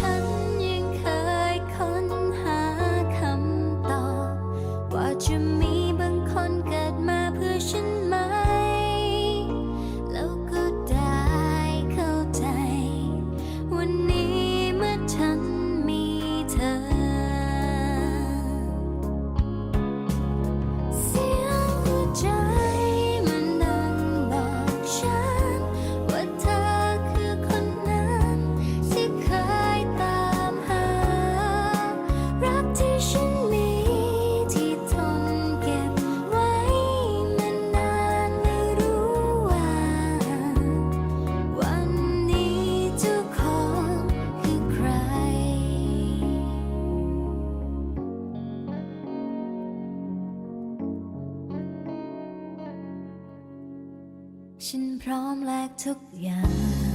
看 ฉันพร้อมแลกทุกอย่าง